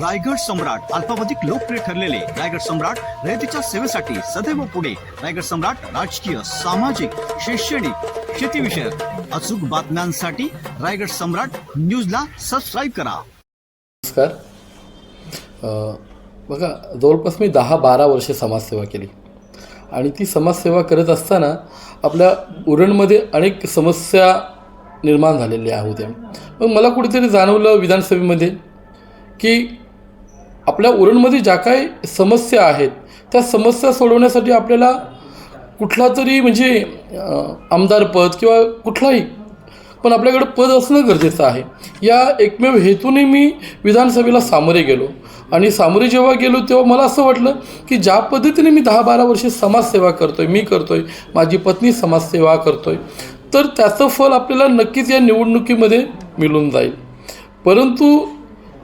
रायगड सम्राट अल्पावधिक लोकप्रिय ठरलेले रायगड सम्राट रयतेच्या सेवेसाठी सदैव पुढे. रायगड सम्राट राजकीय सामाजिक शैक्षणिक शेतीविषयक अचूक बातम्यांसाठी रायगड सम्राट न्यूजला सबस्क्राईब करा. नमस्कार. बघा जवळपास मी दहा बारा वर्षे समाजसेवा केली. आणि ती समाजसेवा करत असताना आपल्या उरणमध्ये अनेक समस्या निर्माण झालेल्या होत्या. मग मला कुठेतरी जाणवलं विधानसभेमध्ये की आपल्या उरणमध्ये ज्या काही समस्या आहेत त्या समस्या सोडवण्यासाठी आपल्याला कुठला तरी म्हणजे आमदारपद किंवा कुठलाही पण आपल्याकडे पद असणं गरजेचं आहे. या एकमेव हेतूने मी विधानसभेला सामोरे गेलो. आणि सामोरे जेव्हा गेलो तेव्हा मला असं वाटलं की ज्या पद्धतीने मी दहा बारा वर्षे समाजसेवा करतो आहे मी करतो आहे माझी पत्नी समाजसेवा करतो आहे तर त्याचं फल आपल्याला नक्कीच या निवडणुकीमध्ये मिळून जाईल. परंतु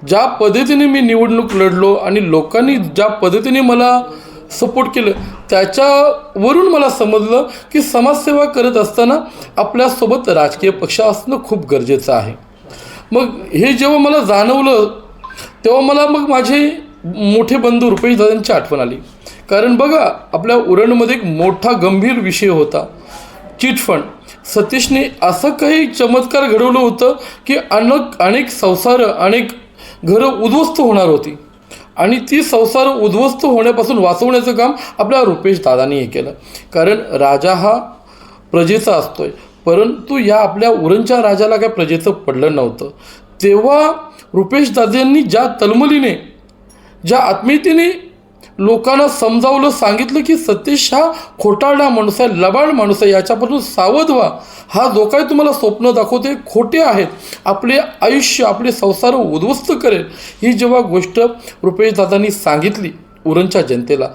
ज्या पद्धतीने मी निवडणूक लढलो आणि लोकांनी ज्या पद्धतीने मला सपोर्ट केलं त्याच्यावरून मला समजलं की समाजसेवा करत असताना आपल्यासोबत राजकीय पक्ष असणं खूप गरजेचं आहे. मग हे जेव्हा मला जाणवलं तेव्हा मला मग माझे मोठे बंधू रुपेश दादांची आठवण आली. कारण बघा आपल्या उरणमध्ये एक मोठा गंभीर विषय होता. चिटफंड सतीशने असं काही चमत्कार घडवलं होतं की अनेक अनेक संसार अनेक घरं उद्ध्वस्त होणार होती. आणि ती संसार उद्ध्वस्त होण्यापासून वाचवण्याचं काम आपल्या रुपेश दादांनी हे केलं. कारण राजा हा प्रजेचा असतोय. परंतु या आपल्या उरणच्या राजाला काय प्रजेचं पडलं नव्हतं. तेव्हा रुपेश दादांनी ज्या तलमलीने ज्या आत्मीयतेने लोकांना समजावलं सांगितलं की सतीश हा खोटारडा माणूस आहे लबाड माणूस आहे याच्यापासून सावध व्हा. हा जो काही तुम्हाला स्वप्न दाखवते खोटे आहेत. आपले आयुष्य आपले संसार उद्ध्वस्त करेल. ही जेव्हा गोष्ट रुपेश दादांनी सांगितली उरणच्या जनतेला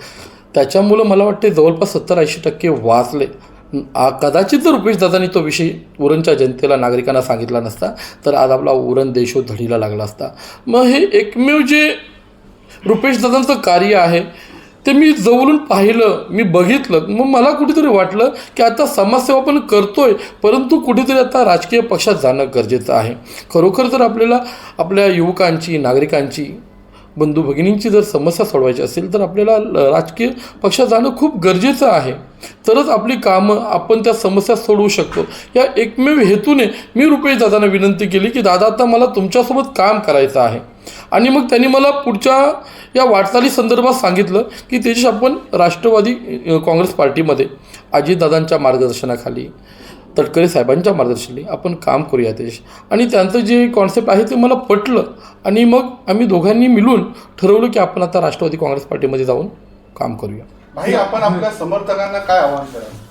त्याच्यामुळं मला वाटते जवळपास सत्तर ऐंशी टक्के वाचले. आ- कदाचित जर रुपेश दादांनी तो विषय उरणच्या जनतेला नागरिकांना सांगितला नसता तर आज आपला उरण देशो धडीला लागला असता. मग हे एकमेव जे रुपेश दादांचं कार्य आहे. ते मी जवळून पाहिलं मी बघितलं. मग मला कुठेतरी वाटलं की आता समाजसेवा पण करतोय परंतु कुठेतरी आता राजकीय पक्षात जाणं गरजेचं आहे. खरोखर जर आपल्याला आपल्या युवकांची नागरिकांची बंधू भगिनींची जर समस्या सोडवायची असेल तर आपल्याला ल- राजकीय पक्षात जाणं खूप गरजेचं आहे. तरच आपली कामं आपण त्या समस्या सोडवू शकतो. या एकमेव हेतूने मी रुपेश दादांना विनंती केली की दादा आता मला तुमच्यासोबत काम करायचं आहे. आणि मग त्यांनी मला पुढच्या या वाटचाली संदर्भात सांगितलं की त्याची आपण राष्ट्रवादी काँग्रेस पार्टीमध्ये अजितदादांच्या मार्गदर्शनाखाली तटकरे साहेबांच्या मार्गदर्शनाखाली आपण काम करूया देश. आणि त्यांचं जे कॉन्सेप्ट आहे ते मला पटलं. आणि मग आम्ही दोघांनी मिळून ठरवलं की आपण आता राष्ट्रवादी काँग्रेस पार्टीमध्ये जाऊन काम करूया. भाई आपण आपल्या समर्थकांना काय आव्हान करा